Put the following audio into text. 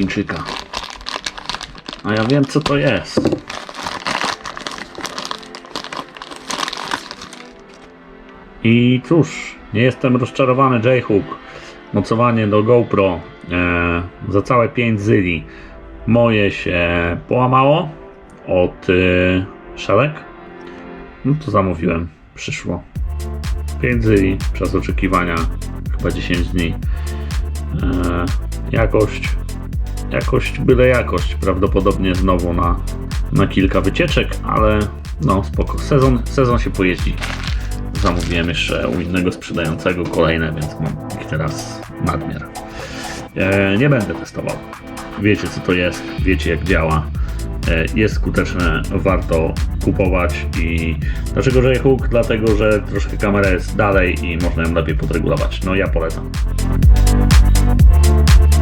Chińczyka. A ja wiem co to jest. I cóż, nie jestem rozczarowany J-Hook. Mocowanie do GoPro e, za całe 5 zyli. Moje się połamało od e, szelek. No to zamówiłem. Przyszło. 5 zyli czas oczekiwania chyba 10 dni. E, jakość, jakość, byle jakość. Prawdopodobnie znowu na, na kilka wycieczek, ale no spoko. Sezon, sezon się pojeździ. Zamówiłem jeszcze u innego sprzedającego kolejne, więc mam ich teraz nadmiar. E, nie będę testował. Wiecie co to jest, wiecie jak działa. E, jest skuteczne, warto kupować i dlaczego J-Hook? Dlatego, że troszkę kamera jest dalej i można ją lepiej podregulować. No ja polecam. Thank you.